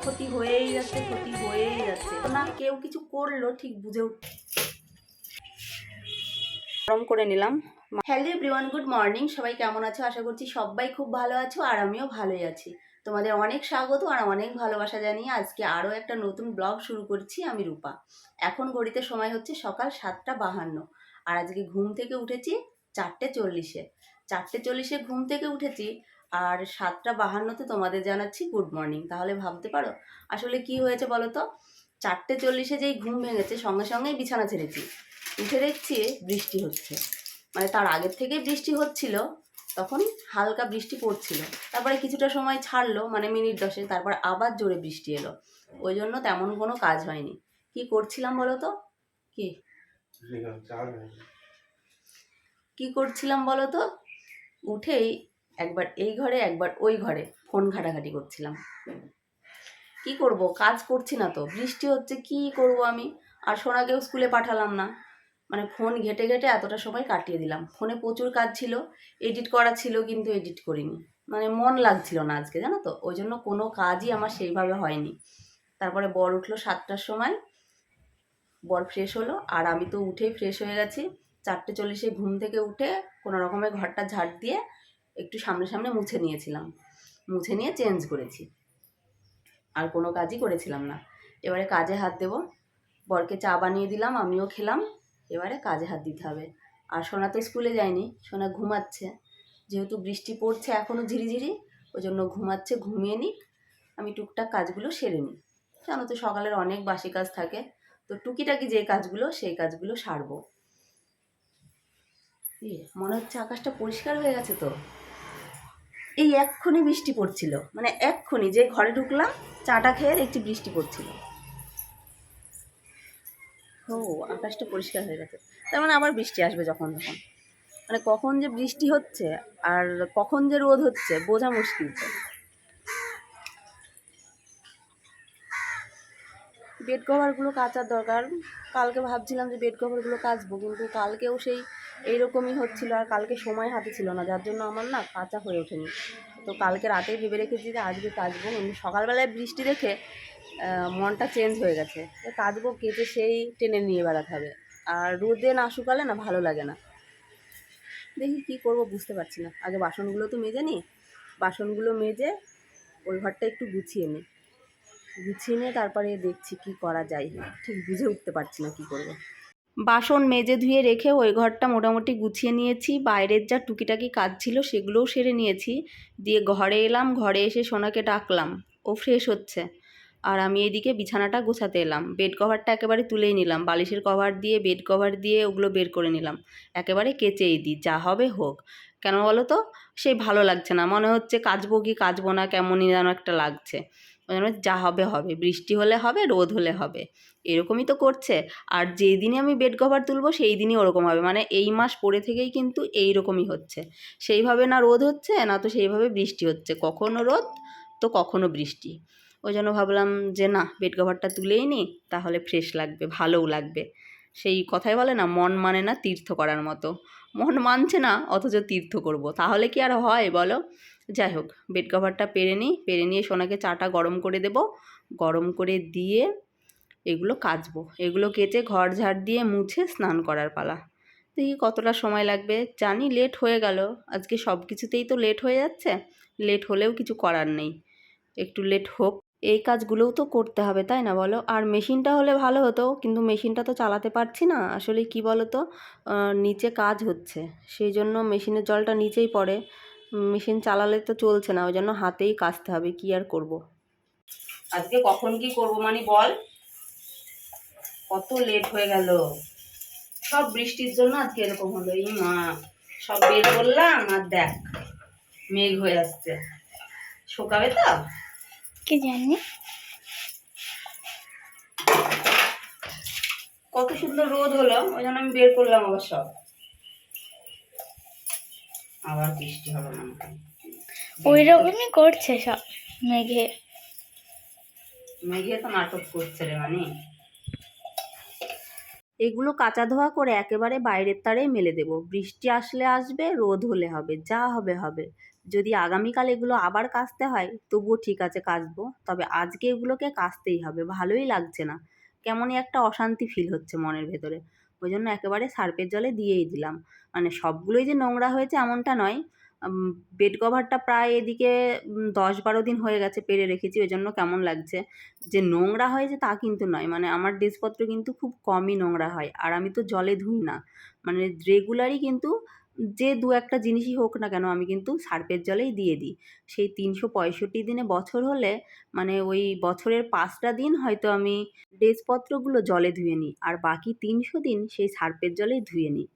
ক্ষতি হয়েই যাচ্ছে, ক্ষতি হয়েই যাচ্ছে। না, কেউ কিছু করল, ঠিক বুঝে উঠ গরম করে নিলাম। Hello everyone, good morning. সবাই কেমন আছো? আশা করছি সবাই খুব ভালো আছো আর আমিও ভালোই আছি। তোমাদের অনেক স্বাগত আর অনেক ভালোবাসা জানিয়ে আজকে আরও একটা নতুন ব্লগ শুরু করছি আমি রূপা। এখন ঘড়িতে সময় হচ্ছে সকাল সাতটা বাহান্ন। আর আজকে ঘুম থেকে উঠেছি চারটে চল্লিশে। চারটে চল্লিশে ঘুম থেকে উঠেছি আর সাতটা বাহান্নতে তোমাদের জানাচ্ছি গুড মর্নিং তাহলে ভাবতে পারো আসলে কি হয়েছে বলো তো? চারটে চল্লিশে যেই ঘুম ভেঙেছে সঙ্গে সঙ্গেই বিছানা ছেড়েছি। উঠে দেখছি বৃষ্টি হচ্ছে। মানে তার আগের থেকেই বৃষ্টি হচ্ছিল তখন হালকা বৃষ্টি পড়ছিল। তারপরে কিছুটা সময় ছাড়লো মানে মিনিট দশে তারপর আবার জোরে বৃষ্টি এলো। ওই জন্য তেমন কোনো কাজ হয়নি। কি করছিলাম বলো তো? কি? কি করছিলাম বলো তো? উঠেই একবার এই ঘরে, একবার ওই ঘরে। ফোন ঘাটাঘাটি করছিলাম। কি করব? কাজ করছি না তো। বৃষ্টি হচ্ছে, কি করব আমি? আর সোনাকেও স্কুলে পাঠালাম না। মানে ফোন ঘেটে ঘেটে এতটা সময় কাটিয়ে দিলাম। ফোনে প্রচুর কাজ ছিল। এডিট করা ছিল, কিন্তু এডিট করিনি। মানে মন লাগছিল না আজকে, জানো তো? ওই জন্য কোনো কাজই আমার সেইভাবে হয়নি। তারপরে বর উঠল সাতটার সময়। বর ফ্রেশ হলো। আর আমি তো উঠেই ফ্রেশ হয়ে গেছি। চারটে চল্লিশে ঘুম থেকে উঠে কোনো রকমের ঘরটা ঝাড় দিয়ে একটু সামনে সামনে মুছে নিয়েছিলাম। মুছে নিয়ে চেঞ্জ করেছি। আর কোনো কাজই করেছিলাম না। এবারে কাজে হাত দেব। বরকে চা বানিয়ে দিলাম আমিও খেলাম। এবারে কাজে হাত দিতে হবে। আর সোনা তো স্কুলে যায়নি সোনা ঘুমাচ্ছে। যেহেতু বৃষ্টি পড়ছে এখনও ঝিরিঝিরি ওই জন্য ঘুমাচ্ছে ঘুমিয়ে নিক। আমি টুকটাক কাজগুলো সেরে নিই। জানো তো সকালের অনেক বাসি কাজ থাকে। তো টুকিটাকি যে কাজগুলো সেই কাজগুলো সারবো। এ, মনে হচ্ছে আকাশটা পরিষ্কার হয়ে গেছে তো? এই এক্ষুনি বৃষ্টি পড়ছিল। মানে এক্ষুনি যে ঘরে ঢুকলাম, চাটা খেয়ে একটি বৃষ্টি পড়ছিল। ও, আকাশটা পরিষ্কার হয়ে গেছে। তার মানে আবার বৃষ্টি আসবে যখন তখন। মানে কখন যে বৃষ্টি হচ্ছে আর কখন যে রোদ হচ্ছে, বোঝা মুশকিল তো। বেড কভারগুলো কাচার দরকার। কালকে ভাবছিলাম যে বেড কভারগুলো কাচবো, কিন্তু কালকেও সেই এইরকমই হচ্ছিল আর কালকে সময় হাতে ছিল না, যার জন্য আমার না কাঁচা হয়ে ওঠেনি। তো কালকে রাতেই ভেবে রেখেছি যে আজকে কাচবো কিন্তু সকালবেলায় বৃষ্টি দেখে মনটা চেঞ্জ হয়ে গেছে। তো কাচবো কেটে সেই টেনে নিয়ে বেড়াতে হবে। আর রোদে না শুকালে না ভালো লাগে না। দেখি কী করব, বুঝতে পারছি না। আগে বাসনগুলো তো মেজে নিই বাসনগুলো মেজে ওই ঘরটা একটু গুছিয়ে নিই গুছিয়ে নিয়ে তারপরে দেখছি কি করা যায়। ঠিক বুঝে উঠতে পারছি না কি করব। বাসন মেজে ধুয়ে রেখে ওই ঘরটা মোটামুটি গুছিয়ে নিয়েছি। বাইরের যা টুকিটাকি কাজ ছিল সেগুলোও সেরে নিয়েছি। দিয়ে ঘরে এলাম, ঘরে এসে সোনাকে ডাকলাম। ও ফ্রেশ হচ্ছে। আর আমি এদিকে বিছানাটা গোছাতে এলাম। বেড কভারটা একেবারে তুলেই নিলাম। বালিশের কভার দিয়ে বেড কভার দিয়ে ওগুলো বের করে নিলাম। একেবারে কেচেই দিই, যা হবে হোক। কেন বলো তো? সেই ভালো লাগছে না। মনে হচ্ছে কাচবো কি কাচবো না, কেমনই যেন একটা লাগছে। যা হবে হবে। বৃষ্টি হলে হবে, রোদ হলে হবে। এরকমই তো করছে। আর যেই দিনই আমি বেড কভার তুলবো, সেই দিনই ওরকম হবে। মানে এই মাস পরে থেকেই কিন্তু এই রকমই হচ্ছে। সেইভাবে না রোদ হচ্ছে, না তো সেইভাবে বৃষ্টি হচ্ছে। কখনো রোদ, তো কখনো বৃষ্টি। ওই জন্য ভাবলাম যে না বেড কভারটা তুলেই নিই তাহলে ফ্রেশ লাগবে, ভালোও লাগবে। সেই কথাই বলে না, মন মানে না তীর্থ করার মতো। মন মানছে না, অথচ তীর্থ করব। তাহলে কি আর হয় বলো? যাই হোক বেড কভারটা পেরে নিই। পেরে নিয়ে সোনাকে চাটা গরম করে দেব। গরম করে দিয়ে এগুলো কাচবো। এগুলো কেচে ঘর ঝাড় দিয়ে মুছে স্নান করার পালা। দেখি কতটা সময় লাগবে। জানি লেট হয়ে গেল। আজকে সব কিছুতেই তো লেট হয়ে যাচ্ছে। লেট হলেও কিছু করার নেই। একটু লেট হোক। এই কাজগুলোও তো করতে হবে, তাই না বলো? আর মেশিনটা হলে ভালো হতো, কিন্তু মেশিনটা তো চালাতে পারছি না। আসলে কি বলো তো নিচে কাজ হচ্ছে। সেই জন্য মেশিনের জলটা নিচেই পড়ে। মেশিন চালালে তো চলছে না ওই জন্য হাতেই কাচতে হবে কি আর করব? আজকে কখন কি করব মানে বল? কত লেট হয়ে গেল। সব বৃষ্টির জন্য আজকে এরকম হলো। এই মা সব বের করলাম আর দেখ মেঘ হয়ে আসছে। শোকাবে তো? কে জানি? কত সুন্দর রোদ হলো ওই জন্য আমি বের করলাম আবার সব। আবার বৃষ্টি হবে না ওই রকমই করছে সব মেঘে। মেঘে তো নাটক করছে রে মানে। এগুলো কাঁচা ধোয়া করে একেবারে বাইরের তারে মেলে দেব। বৃষ্টি আসলে আসবে রোদ হলে হবে যা হবে হবে। যদি আগামীকাল এগুলো আবার কাচতে হয় তবুও ঠিক আছে কাচবো। তবে আজকে এগুলোকে কাচতেই হবে ভালোই লাগছে না। কেমনই একটা অশান্তি ফিল হচ্ছে মনের ভেতরে। ওই জন্য একেবারে সার্পের জলে দিয়েই দিলাম। মানে সবগুলোই যে নোংরা হয়েছে এমনটা নয়। বেড কভারটা প্রায় এদিকে দশ বারো দিন হয়ে গেছে পেরে রেখেছি ওই জন্য কেমন লাগছে? যে নোংরা হয়েছে তা কিন্তু নয় মানে আমার ড্রেসপত্র কিন্তু খুব কমই নোংরা হয়, আর আমি তো জলে ধুই না। মানে রেগুলারই কিন্তু যে দু একটা জিনিসই হোক না কেন আমি কিন্তু সার্ফের জলেই দিয়ে দিই। সেই তিনশো পঁয়ষট্টি দিনে বছর হলে মানে ওই বছরের পাঁচটা দিন হয়তো আমি ড্রেসপত্রগুলো জলে ধুয়ে নিই আর বাকি তিনশো দিন সেই সার্ফের জলেই ধুয়ে নিই।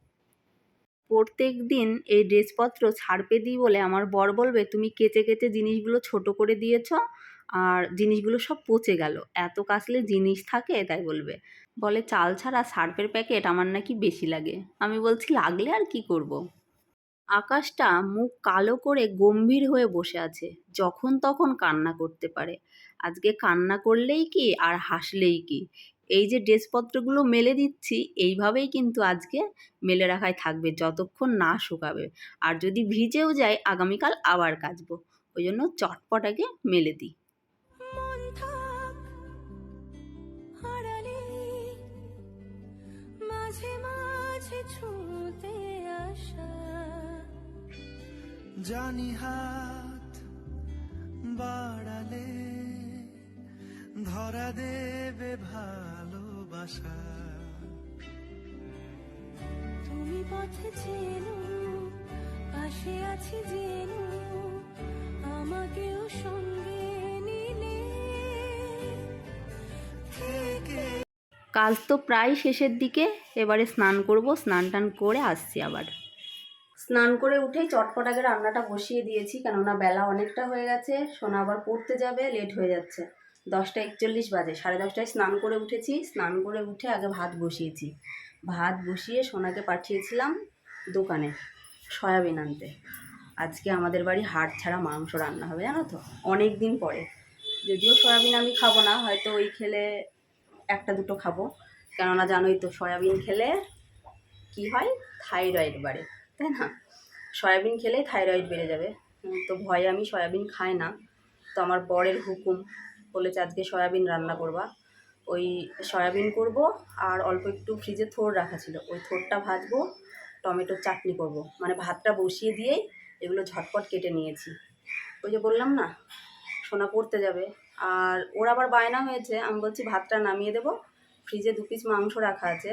প্রত্যেক দিন এই ড্রেসপত্র ছাড়পে দিই বলে আমার বর বলবে, তুমি কেচে কেচে জিনিসগুলো ছোট করে দিয়েছ আর জিনিসগুলো সব পচে গেল। এত কাচলে জিনিস থাকে? তাই বলবে। বলে, চাল ছাড়া সার্ফের প্যাকেট আমার নাকি বেশি লাগে। আমি বলছি, লাগলে আর কি করব। আকাশটা মুখ কালো করে গম্ভীর হয়ে বসে আছে, যখন তখন কান্না করতে পারে। আজকে কান্না করলেই কি আর হাসলেই কি? এই যে ড্রেসপত্রগুলো মেলে দিচ্ছি, এইভাবেই কিন্তু আজকে মেলে রাখাই থাকবে, যতক্ষণ না শুকাবে। আর যদি ভিজেও যায়, আগামীকাল আবার কাচবো। ওই জন্য চটপট আগে মেলে দিই। জানি হাত বাড়ালে ধরা দেবে ভালোবাসা। তুমি পথে চেনো পাশে আছি জেনো আমাকেও সঙ্গে নিলে। কাজ তো প্রায় শেষের দিকে এবারে স্নান করব স্নান টান করে আসছি আবার। স্নান করে উঠেই চটপট আগে রান্নাটা বসিয়ে দিয়েছি, কেননা বেলা অনেকটা হয়ে গেছে, সোনা আবার পড়তে যাবে লেট হয়ে যাচ্ছে। দশটা একচল্লিশ বাজে, সাড়ে দশটায় স্নান করে উঠেছি, স্নান করে উঠে আগে ভাত বসিয়েছি। ভাত বসিয়ে সোনাকে পাঠিয়েছিলাম দোকানে, সয়াবিন আনতে। আজকে আমাদের বাড়ি হাড় ছাড়া মাংস রান্না হবে, জানো তো? অনেক দিন পরে। যদিও সয়াবিন আমি খাব না, হয়তো ওই খেলে একটা দুটো খাব। কেননা জানোই তো সয়াবিন খেলে কি হয়? থাইরয়েড বাড়ে। তাই না? সয়াবিন খেলে থাইরয়েড বেড়ে যাবে। তো ভয়ে আমি সয়াবিন খাই না। তো আমার বরের হুকুম, বলেছে আজকে সয়াবিন রান্না করবা। ওই সয়াবিন করব আর অল্প একটু ফ্রিজে থোড় রাখা ছিল। ওই থোড়টা ভাজবো, টমেটোর চাটনি করব। মানে ভাতটা বসিয়ে দিয়েই এগুলো ঝটপট কেটে নিয়েছি। ওই যে বললাম না, সোনা পড়তে যাবে। আর ওর আবার বায়না হয়েছে। আমি বলছি, ভাতটা নামিয়ে দেবো। ফ্রিজে দু পিস মাংস রাখা আছে।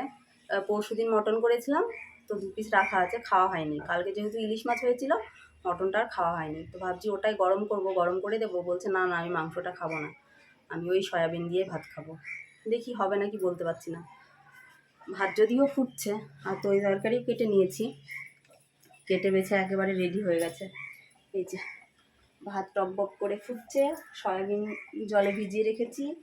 পরশু দিন মটন করেছিলাম। তো দু পিস রাখা আছে, খাওয়া হয়নি। কালকে যেহেতু ইলিশ মাছ হয়েছিল মটনটা আর খাওয়া হয়নি। তো ভাবছি ওটাই গরম করব, গরম করে দেবো। বলছে, না না, আমি মাংসটা খাব না। আমি ওই সয়াবিন দিয়ে ভাত খাব। দেখি হবে নাকি, বলতে পারছি না। ভাত যদিও ফুটছে, আর তো ওই তরকারি কেটে নিয়েছি। কেটে বেছে একেবারে রেডি হয়ে গেছে। এই যে, ভাত টপ টকবক করে ফুটছে, সয়াবিন জলে ভিজিয়ে রেখেছি।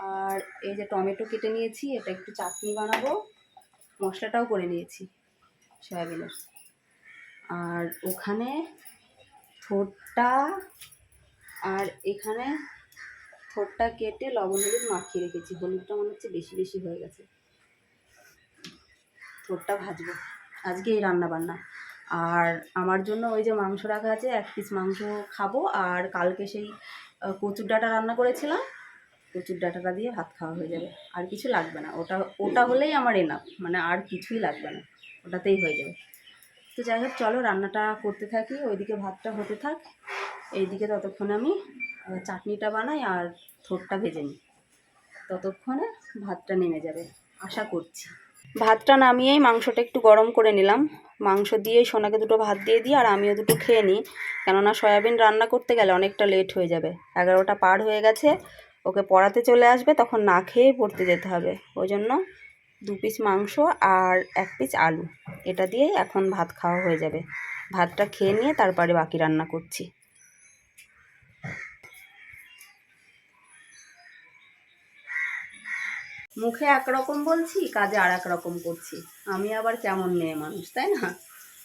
আর এই যে টমেটো কেটে নিয়েছি, এটা একটু চাটনি বানাবো। মশলাটাও করে নিয়েছি। সয়াবিনের। আর ওখানে থোরটা আর এখানে থোরটা কেটে লবণ হলুদ মাখিয়ে রেখেছি। হলুদটা মনে হচ্ছে বেশি বেশি হয়ে গেছে। থোরটা ভাজবো। আজকে এই রান্না বান্না। আর আমার জন্য ওই যে মাংস রাখা আছে, এক পিস মাংস খাব। আর কালকে সেই কচুর ডাঁটা রান্না করেছিলাম। কচুর ডাঁটাটা দিয়ে ভাত খাওয়া হয়ে যাবে। আর কিছু লাগবে না। ওটা ওটা হলেই আমার এনাফ মানে আর কিছুই লাগবে না। ওটাতেই হয়ে যাবে। তো যাই হোক, চলো রান্নাটা করতে থাকি, ওইদিকে ভাতটা হতে থাক। এইদিকে ততক্ষণে আমি চাটনিটা বানাই আর থোরটা ভেজে নিই। ততক্ষণে ভাতটা নেমে যাবে, আশা করছি। ভাতটা নামিয়েই মাংসটা একটু গরম করে নিলাম। মাংস দিয়ে সোনাকে দুটো ভাত দিয়ে দিই আর আমিও দুটো খেয়ে নিই। কেননা সয়াবিন রান্না করতে গেলে অনেকটা লেট হয়ে যাবে। এগারোটা পার হয়ে গেছে, ওকে পড়াতে চলে আসবে, তখন না খেয়ে পড়তে যেতে হবে। ওই জন্য দু পিস মাংস আর এক পিস আলু। এটা দিয়েই এখন ভাত খাওয়া হয়ে যাবে। ভাতটা খেয়ে নিয়ে তারপরে বাকি রান্না করছি। মুখে একরকম বলছি, কাজে আর এক রকম করছি। আমি আবার কেমন মেয়ে মানুষ, তাই না?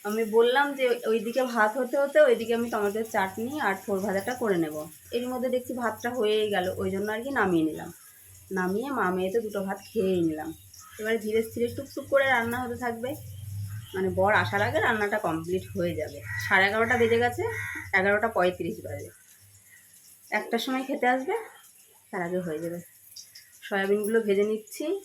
আমি বললাম যে ওইদিকে ভাত হতে হতে ওইদিকে আমি টমেটোর চাটনি আর থোর ভাজাটা করে নেব। এর মধ্যে দেখছি ভাতটা হয়েই গেল, ওই জন্য আর কি নামিয়ে নিলাম। নামিয়ে মা মেয়েতে দুটো ভাত খেয়েই নিলাম। এবারে ধীরে ধীরে টুকটুক করে রান্না হতে থাকবে। মানে বর আসার আগে রান্নাটা কমপ্লিট হয়ে যাবে। সাড়ে এগারোটা বেজে গেছে, এগারোটা পঁয়ত্রিশ বাজে। একটার সময় খেতে আসবে, তার আগে হয়ে যাবে। সয়াবিনগুলো ভেজে নিচ্ছি।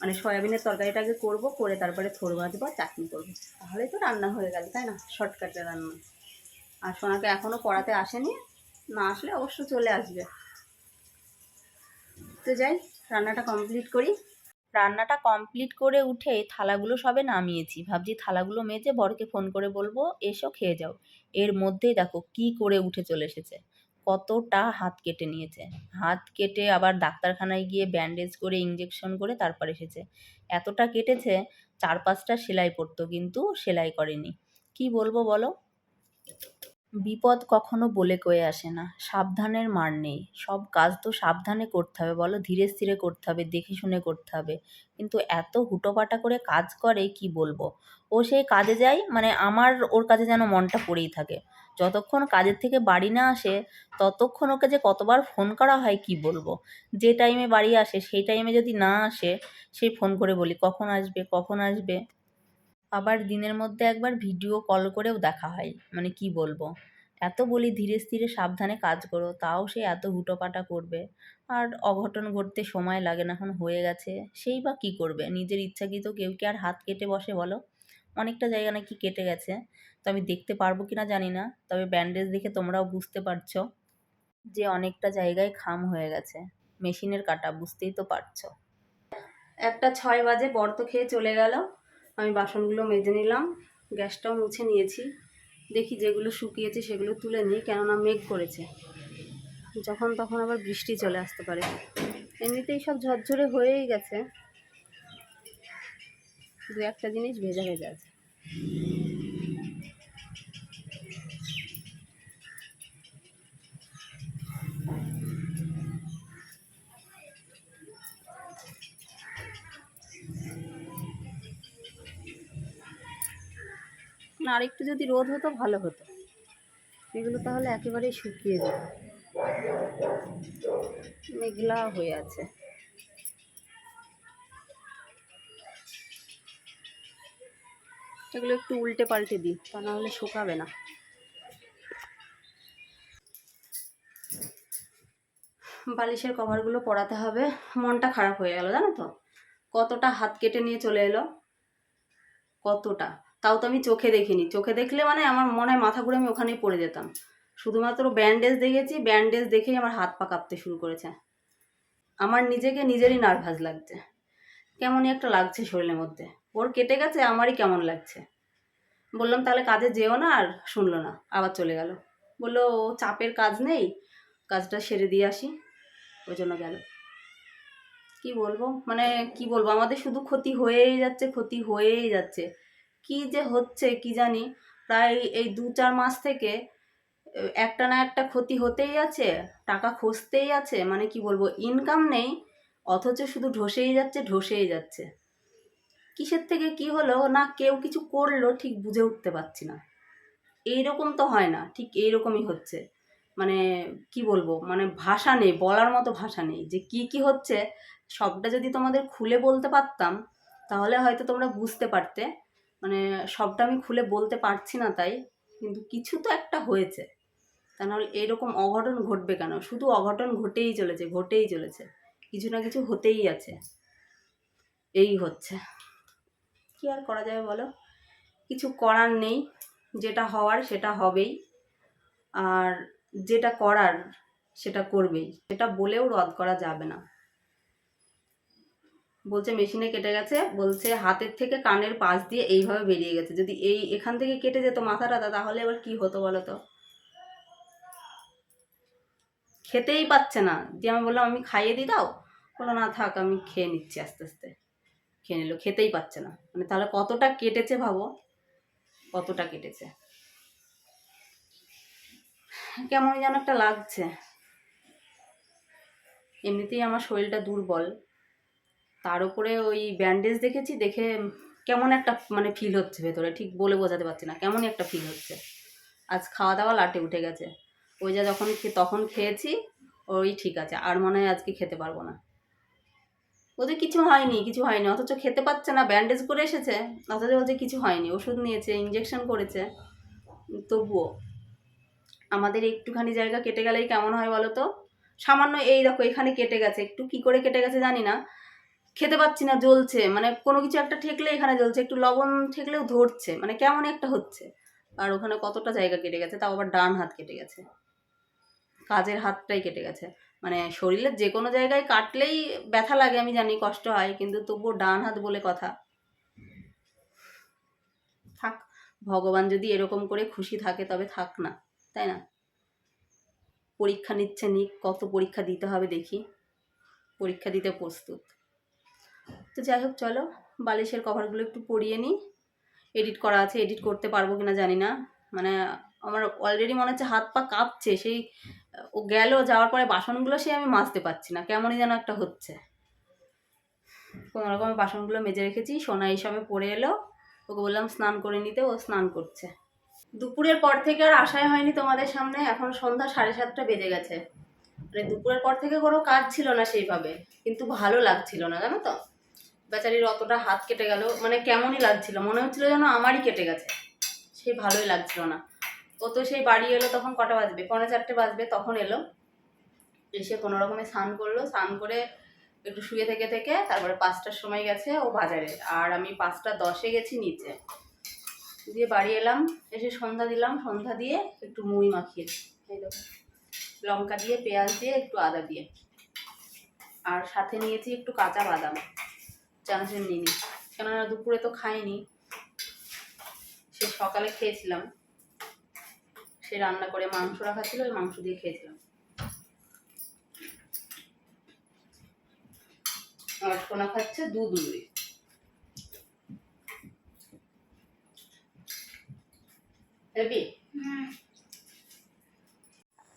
মানে সয়াবিনের তরকারিটা আগে করব, করে তারপরে থোর ভাজবো, চাটনি করব। তাহলেই তো রান্না হয়ে গেল, তাই না? শর্টকাটে রান্না। আর সোনাকে এখনও পড়াতে আসেনি, না আসলে অবশ্য চলে আসবে। তো যাই, রান্নাটা কমপ্লিট করি। রান্নাটা কমপ্লিট করে উঠে থালাগুলো সবে নামিয়েছি। ভাবছি থালাগুলো মেজে বরকে ফোন করে বলব, এসো খেয়ে যাও। এর মধ্যেই দেখো কি করে উঠে চলে এসেছে। কতটা হাত কেটে নিয়েছে। হাত কেটে আবার ডাক্তারখানায় গিয়ে ব্যান্ডেজ করে ইঞ্জেকশন করে তারপর এসেছে। এতটা কেটেছে, চার পাঁচটা সেলাই পড়তো কিন্তু সেলাই করেনি। কি বলব বলো? বিপদ কখনো বলে কয়ে আসে না। সাবধানের মার নেই। সব কাজ তো সাবধানে করতে হবে, বলো? ধীরে স্থিরে করতে হবে, দেখে শুনে করতে হবে। কিন্তু এত হুটোপাটা করে কাজ করে, কি বলব? ও সেই কাজে যায় মানে আমার ওর কাছে যেন মনটা পড়েই থাকে। যতক্ষণ কাজের থেকে বাড়ি না আসে, ততক্ষণ ওকে যে কতবার ফোন করা হয়, কি বলব? যে টাইমে বাড়ি আসে, সেই টাইমে যদি না আসে, সেই ফোন করে বলি, কখন আসবে? কখন আসবে? আবার দিনের মধ্যে একবার ভিডিও কল করেও দেখা হয়। মানে কি বলব? এত বলি ধীরে স্থিরে সাবধানে কাজ করো, তাও সে এত হুটোপাটা করবে। আর অঘটন ঘটতে সময় লাগে না, এখন হয়ে গেছে। সেই বা কী করবে? নিজের ইচ্ছাকৃত কেউ কি আর হাত কেটে বসে বলো? অনেকটা জায়গা নাকি কেটে গেছে। তো আমি দেখতে পারব কি না জানি না। তবে ব্যান্ডেজ দেখে তোমরাও বুঝতে পারছ যে অনেকটা জায়গায় খাম হয়ে গেছে। মেশিনের কাটা, বুঝতেই তো পারছ। একটা ছয় বাজে বর্ত খেয়ে চলে গেল। আমি বাসনগুলো মেজে নিলাম, গ্যাসটাও মুছে নিয়েছি। দেখি যেগুলো শুকিয়েছে সেগুলো তুলে নিই, কেননা মেঘ করেছে। যখন তখন আবার বৃষ্টি চলে আসতে পারে। এমনিতেই সব ঝরঝরে হয়েই গেছে। দু একটা জিনিস ভেজা ভেজা আছে না, আরেকটু যদি রোদ হতো, ভালো হতো। এগুলো তাহলে একেবারেই শুকিয়ে যেত মেঘলা হয়ে আছে। এগুলো একটু উল্টে পাল্টে দিই, তা না হলে শুকাবে না। বালিশের কভারগুলো পরাতে হবে। মনটা খারাপ হয়ে গেল, জানো তো? কতটা হাত কেটে নিয়ে চলে এলো? কতটা? তাও তো আমি চোখে দেখিনি। চোখে দেখলে মানে আমার মনে হয় মাথা ঘুরে আমি ওখানেই পড়ে যেতাম। শুধুমাত্র ব্যান্ডেজ দেখেছি ব্যান্ডেজ দেখেই আমার হাত পা কাঁপতে শুরু করেছে। আমার নিজেকে নিজেরই নার্ভাস লাগছে। কেমনই একটা লাগছে শরীরের মধ্যে। ওর কেটে গেছে আমারই কেমন লাগছে। বললাম তাহলে কাজে যেও না আর শুনলো না। আবার চলে গেল। বলল "ও, চাপের কাজ নেই কাজটা সেরে দিয়ে আসি। ওই জন্য গেল। কি বলব? মানে কি বলব? আমাদের শুধু ক্ষতি হয়েই যাচ্ছে ক্ষতি হয়েই যাচ্ছে। কি যে হচ্ছে কি জানি, প্রায় এই দু চার মাস থেকে একটা না একটা ক্ষতি হতেই আছে, টাকা খসতেই আছে মানে কি বলব ইনকাম নেই, অথচ শুধু ঢসেই যাচ্ছে ঢসেই যাচ্ছে। কিসের থেকে কি হলো, না কেউ কিছু করল, ঠিক বুঝে উঠতে পারছি না। এইরকম তো হয় না, ঠিক এইরকমই হচ্ছে। মানে কি বলব মানে ভাষা নেই, বলার মতো ভাষা নেই, যে কি কি হচ্ছে, সবটা যদি তোমাদের খুলে বলতে পারতাম, তাহলে হয়তো তোমরা বুঝতে পারতে। মানে সবটা আমি খুলে বলতে পারছি না তাই, কিন্তু কিছু তো একটা হয়েছে। তা নাহলে এরকম অঘটন ঘটবে কেন? শুধু অঘটন ঘটেই চলেছে ঘটেই চলেছে। কিছু না কিছু হতেই আছে। এই হচ্ছে। কি আর করা যাবে বলো? কিছু করার নেই। যেটা হওয়ার সেটা হবেই। আর যেটা করার সেটা করবেই। সেটা বলেও রদ করা যাবে না। বলছে মেশিনে কেটে গেছে, বলছে হাতের থেকে কানের পাশ দিয়ে এইভাবে বেরিয়ে গেছে। যদি এই এখান থেকে কেটে যেত মাথাটা তাহলে এবার কি হতো বলো তো? খেতেই পাচ্ছে না। দিয়ে আমি বললাম, আমি খাইয়ে দিই দাও? বলল, না থাক, আমি খেয়ে নিচ্ছি আস্তে আস্তে। খেয়ে নিল, খেতেই পাচ্ছে না। মানে তাহলে কতটা কেটেছে ভাবো? কতটা কেটেছে? কেমন যেন একটা লাগছে। এমনিতেই আমার শরীরটা দুর্বল। তার উপরে ওই ব্যান্ডেজ দেখেছি, দেখে কেমন একটা মানে ফিল হচ্ছে ভেতরে। ঠিক বলে বোঝাতে পারছি না, কেমনই একটা ফিল হচ্ছে। আজ খাওয়া দাওয়া লাটে উঠে গেছে। ওই যা যখন তখন খেয়েছি, ওই ঠিক আছে, আর মনে হয় আজকে খেতে পারব না। ওদের কিছু হয়নি কিছু হয়নি, অথচ খেতে পাচ্ছে না ব্যান্ডেজ করে এসেছে, অথচ বলছে কিছু হয়নি। ওষুধ নিয়েছে ইঞ্জেকশন করেছে, তবুও। আমাদের একটুখানি জায়গা কেটে গেলেই কেমন হয় বলো তো? সামান্য এই দেখো, এখানে কেটে গেছে, একটু কি করে কেটে গেছে জানি না খেতে পাচ্ছি না, জ্বলছে। মানে কোনো কিছু একটা ঠেকলে এখানে জ্বলছে, একটু লবণ ঠেকলেও ধরছে। মানে কেমন একটা হচ্ছে। আর ওখানে কতটা জায়গা কেটে গেছে, তাও আবার ডান হাত কেটে গেছে। কাজের হাতটাই কেটে গেছে। মানে শরীরের যে কোনো জায়গায় কাটলেই ব্যথা লাগে, আমি জানি কষ্ট হয়, কিন্তু তবুও ডান হাত বলে কথা। থাক, ভগবান যদি এরকম করে খুশি থাকে, তবে থাক না, তাই না? পরীক্ষা নিচ্ছে নিক, কত পরীক্ষা দিতে হবে দেখি। পরীক্ষা দিতে প্রস্তুত। তো যাই হোক, চলো বালিশের কভারগুলো একটু পরিয়ে নিই। এডিট করা আছে এডিট করতে পারব কিনা জানি না। মানে আমার অলরেডি মনে হচ্ছে হাত পা কাঁপছে, সেই ও গেল, যাওয়ার পরে বাসনগুলো সে আমি মাজতে পারছি না, কেমনই যেন একটা হচ্ছে। কোনো বাসনগুলো মেজে রেখেছি, সোনা এই সময় পড়ে এলো। ওকে বললাম স্নান করে নিতে, ও স্নান করছে। দুপুরের পর থেকে আর আশাই হয়নি তোমাদের সামনে, এখন সন্ধ্যা সাড়ে সাতটা বেজে গেছে। মানে দুপুরের পর থেকে কোনো কাজ ছিল না সেইভাবে, কিন্তু ভালো লাগছিল না, জানো তো? বেচারির অতটা হাত কেটে গেল। মানে কেমনই লাগছিল, মনে হচ্ছিল যেন আমারই কেটে গেছে। সেই ভালোই লাগছিল না। ও তো সেই বাড়ি এলো তখন কটা বাজবে? পনেরো চারটে বাজবে, তখন এলো। এসে কোনো রকমে স্নান করল। স্নান করে একটু শুয়ে থেকে থেকে তারপরে পাঁচটার সময় গেছে ও বাজারে। আর আমি পাঁচটা দশে গেছি নিচে। দিয়ে বাড়ি এলাম, এসে সন্ধ্যা দিলাম। সন্ধ্যা দিয়ে একটু মুড়ি মাখিয়ে লঙ্কা দিয়ে, পেঁয়াজ দিয়ে, একটু আদা দিয়ে। আর সাথে নিয়েছি একটু কাঁচা বাদাম। চানাচুর নিইনি কেননা দুপুরে তো খাইনি। সে সকালে খেয়েছিলাম। সে রান্না করে মাংস রাখা ছিল ওই মাংস দিয়ে খেয়েছিলাম। আর সোনা খাচ্ছে দুধ মুড়ি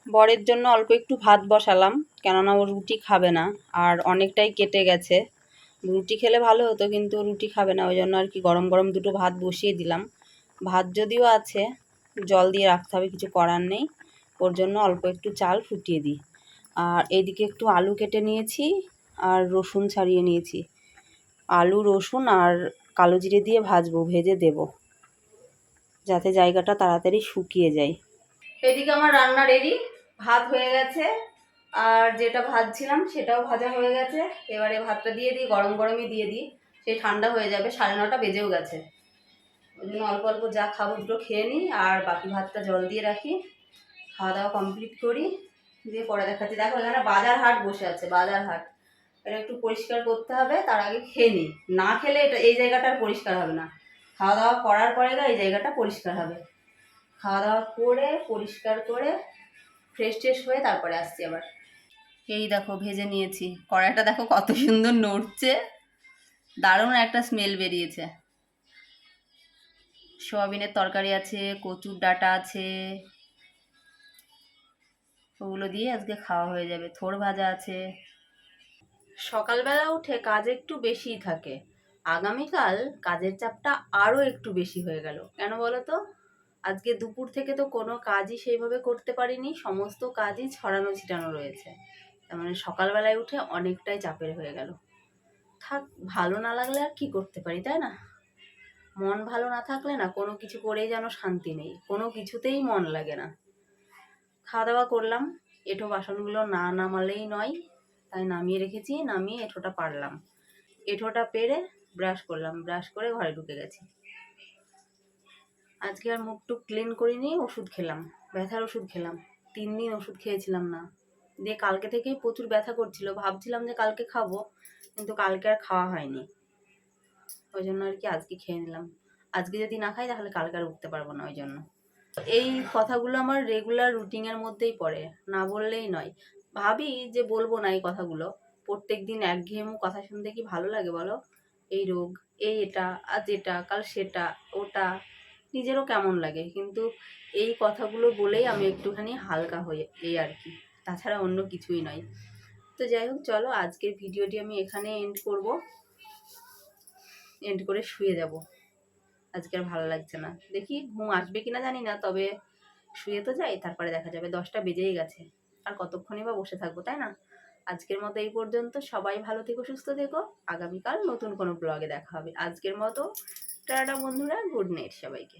বরের জন্য অল্প একটু ভাত বসালাম কেননা ও রুটি খাবে না আর অনেকটাই কেটে গেছে। রুটি খেলে ভালো হতো, কিন্তু রুটি খাবে না ওই জন্য আর কি গরম গরম দুটো ভাত বসিয়ে দিলাম। ভাত যদিও আছে, জল দিয়ে রাখতে হবে, কিছু করার নেই। ওর জন্য অল্প একটু চাল ফুটিয়ে দিই। আর এইদিকে একটু আলু কেটে নিয়েছি, আর রসুন ছাড়িয়ে নিয়েছি। আলু, রসুন আর কালো জিরে দিয়ে ভাজবো, ভেজে দেব। যাতে জায়গাটা তাড়াতাড়ি শুকিয়ে যায়। এদিকে আমার রান্না রেডি ভাত হয়ে গেছে। আর যেটা ভাজছিলাম সেটাও ভাজা হয়ে গেছে। এবারে ভাতটা দিয়ে দিই, গরম গরমই দিয়ে দিই। সেই ঠান্ডা হয়ে যাবে, সাড়ে নটা বেজেও গেছে। ওই জন্য অল্প অল্প যা খাব দুটো খেয়ে নিই, আর বাকি ভাতটা জল দিয়ে রাখি। খাওয়া দাওয়া কমপ্লিট করি। দিয়ে পরে দেখাচ্ছি। দেখো, এখানে বাজার হাট বসে আছে, বাজার হাট। এটা একটু পরিষ্কার করতে হবে, তার আগে খেয়ে নিই। না খেলে এটা, এই জায়গাটা আর পরিষ্কার হবে না। খাওয়া দাওয়া করার পরে গা এই জায়গাটা পরিষ্কার হবে। খাওয়া দাওয়া করে, পরিষ্কার করে ফ্রেশ ট্রেশ হয়ে তারপরে আসছি আবার। এই দেখো, ভেজে নিয়েছি। কড়াইটা দেখো কত সুন্দর নড়ছে। দারুণ একটা স্মেল বেরিয়েছে। সোয়াবিনের তরকারি আছে, কচুর ডাটা আছে। ওগুলো দিয়ে আজকে খাওয়া হয়ে যাবে। থোর ভাজা আছে। সকালবেলা উঠে কাজ একটু বেশিই থাকে। আগামীকাল কাজের চাপটা আরও একটু বেশি হয়ে গেল। কেন বলো তো? আজকে দুপুর থেকে তো কোনো কাজই সেইভাবে করতে পারিনি। সমস্ত কাজই ছড়ানো ছিটানো রয়েছে। মানে সকালবেলায় উঠে অনেকটাই চাপের হয়ে গেল। থাক, ভালো না লাগলে আর কি করতে পারি, তাই না? মন ভালো না থাকলে না কোনো কিছু করেই যেন শান্তি নেই, কোনো কিছুতেই মন লাগে না। খাওয়া দাওয়া করলাম, এঁঠো বাসনগুলো না নামালেই নয়, তাই নামিয়ে রেখেছি, নামিয়ে এঁঠোটা পারলাম। এঁঠোটা পেরে ব্রাশ করলাম, ব্রাশ করে ঘরে ঢুকে গেছি। আজকে আর মুখ টুক ক্লিন করিনি, ওষুধ খেলাম, ব্যথার ওষুধ খেলাম, তিন দিন ওষুধ খেয়েছিলাম না। দিয়ে কালকে থেকেই প্রচুর ব্যথা করছিল। ভাবছিলাম যে কালকে খাব, কিন্তু কালকে আর খাওয়া হয়নি। ওই জন্য আর কি আজকে খেয়ে নিলাম। আজকে যদি না খাই, তাহলে কালকে আর উঠতে পারব না ওই জন্য। এই কথাগুলো আমার রেগুলার রুটিনের মধ্যেই পড়ে, না বললেই নয়। ভাবি যে বলব না এই কথাগুলো। প্রত্যেক দিন একঘেয়েমু কথা শুনতে কি ভালো লাগে বলো? এই রোগ, এই এটা আজ এটা কাল সেটা, ওটা, নিজেরও কেমন লাগে। কিন্তু এই কথাগুলো বলেই আমি একটুখানি হালকা হই এই আর কি। তাছাড়া অন্য কিছুই নয়। তো যাই হোক, চলো আজকের ভিডিওটি আমি এখানে এন্ড করব। এন্ড করে শুয়ে যাব। আজকে আর ভালো লাগছে না। দেখি ঘুম আসবে কিনা জানি না, তবে শুয়ে তো যাই, তারপরে দেখা যাবে। দশটা বেজেই গেছে। আর কতক্ষণই বা বসে থাকব, তাই না? আজকের মতো এই পর্যন্ত। সবাই ভালো থেকো, সুস্থ থেকো। আগামীকাল নতুন কোনো ব্লগে দেখা হবে। আজকের মতো। টাটা বন্ধুরা গুড নাইট সবাইকে।